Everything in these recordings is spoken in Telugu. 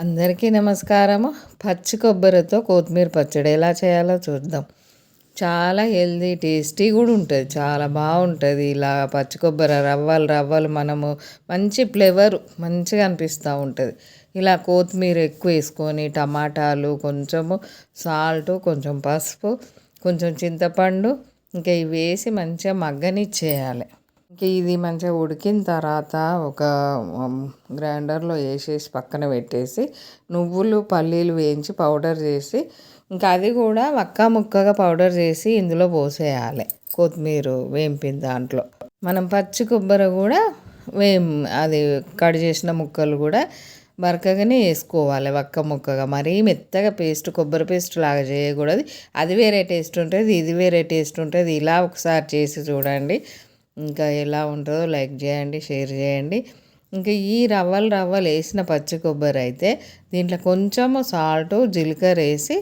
అందరికీ నమస్కారము. పచ్చి కొబ్బరితో కొత్తిమీర పచ్చడి ఎలా చేయాలో చూద్దాం. చాలా హెల్దీ టేస్టీ కూడా ఉంటుంది. చాలా బాగుంటుంది. ఇలా పచ్చి కొబ్బరి రవ్వలు రవ్వలు మనము మంచి ఫ్లేవర్ మంచిగా అనిపిస్తూ ఉంటుంది. ఇలా కొత్తిమీర ఎక్కువ వేసుకొని టమాటాలు కొంచెము సాల్ట్ కొంచెం పసుపు కొంచెం చింతపండు ఇంకా ఇవి వేసి మంచిగా మగ్గనిచ్చేయాలి. ఇంక ఇది మంచిగా ఉడికిన తర్వాత ఒక గ్రైండర్లో వేసేసి పక్కన పెట్టేసి నువ్వులు పల్లీలు వేయించి పౌడర్ చేసి ఇంకా అది కూడా వక్క ముక్కగా పౌడర్ చేసి ఇందులో పోసేయాలి కొత్తిమీర వేంపిన దాంట్లో. మనం పచ్చి కొబ్బరి కూడా వేం అది కట్ చేసిన ముక్కలు కూడా బరకగానే వేసుకోవాలి వక్క ముక్కగా. మరీ మెత్తగా పేస్ట్ కొబ్బరి పేస్ట్ లాగా చేయకూడదు. అది వేరే టేస్ట్ ఉంటుంది ఇది వేరే టేస్ట్ ఉంటుంది. ఇలా ఒకసారి చేసి చూడండి. ఇంకా ఎలా ఉంటుందో లైక్ చేయండి షేర్ చేయండి. ఇంకా ఈ రవ్వలు రవ్వలు వేసిన పచ్చి కొబ్బరి అయితే దీంట్లో కొంచెము సాల్ట్ జీలకర్ర వేసి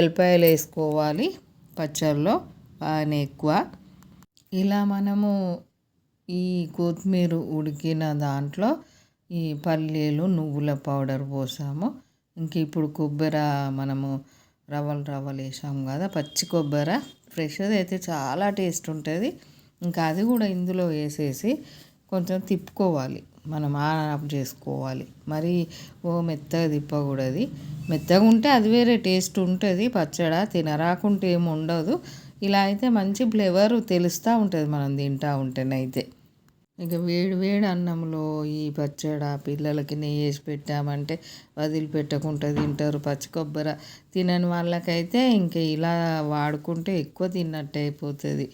ఎల్లిపాయలు వేసుకోవాలి పచ్చళ్ళలో బాగానే ఎక్కువ. ఇలా మనము ఈ కొత్తిమీర ఉడికిన దాంట్లో ఈ పల్లీలు నువ్వుల పౌడర్ పోసాము. ఇంక ఇప్పుడు కొబ్బరి మనము రవ్వలు రవ్వలు వేసాము కదా పచ్చి కొబ్బరి. ఫ్రెష్ అయితే చాలా టేస్ట్ ఉంటుంది. ఇంకా అది కూడా ఇందులో వేసేసి కొంచెం తిప్పుకోవాలి. మనం ఆన్ చేసుకోవాలి. మరి ఓ మెత్తగా తిప్పకూడదు. మెత్తగా ఉంటే అది వేరే టేస్ట్ ఉంటుంది. పచ్చడి తినరాకుంటే ఏమి ఉండదు. ఇలా అయితే మంచి ఫ్లేవర్ తెలుస్తూ ఉంటుంది మనం తింటూ ఉంటేనైతే. ఇక వేడి వేడి అన్నంలో ఈ పచ్చడ పిల్లలకి నెయ్యి వేసి పెట్టామంటే వదిలిపెట్టకుండా తింటారు పచ్చి కొబ్బరి. తినని వాళ్ళకైతే ఇంకా ఇలా వాడుకుంటే ఎక్కువ తిన్నట్టు అయిపోతుంది.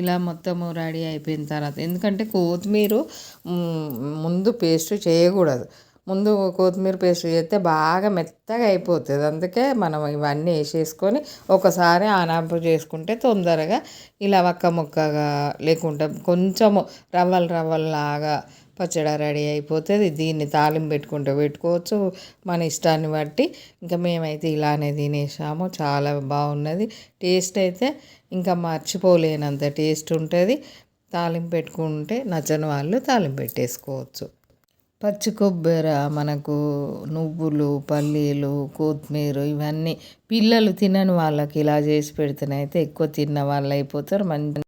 ఇలా మొత్తము రెడీ అయిపోయిన తర్వాత ఎందుకంటే కొత్తిమీర ముందు పేస్ట్ చేయకూడదు. ముందు కొత్తిమీర పేస్ట్ చేస్తే బాగా మెత్తగా అయిపోతుంది. అందుకే మనం ఇవన్నీ వేసేసుకొని ఒకసారి ఆనాపు చేసుకుంటే తొందరగా ఇలా వక్క ముక్కగా లేకుంటే కొంచెము రవ్వలు రవ్వల్లాగా పచ్చడి రెడీ అయిపోతుంది. దీన్ని తాలింపు పెట్టుకుంటే పెట్టుకోవచ్చు. మన ఇష్టాన్ని బట్టి ఇంకా మేమైతే ఇలానే తినేసాము. చాలా బాగున్నది. టేస్ట్ అయితే ఇంకా మర్చిపోలేనంత టేస్ట్ ఉంటుంది. తాలింపు పెట్టుకుంటే నచ్చని వాళ్ళు తాలింపు పెట్టేసుకోవచ్చు. పచ్చి కొబ్బరి మనకు నువ్వులు పల్లీలు కొత్తిమీర ఇవన్నీ పిల్లలు తినని వాళ్ళకి ఇలా చేసి పెడితేనైతే ఎక్కువ తిన్న వాళ్ళు అయిపోతారు. మంచి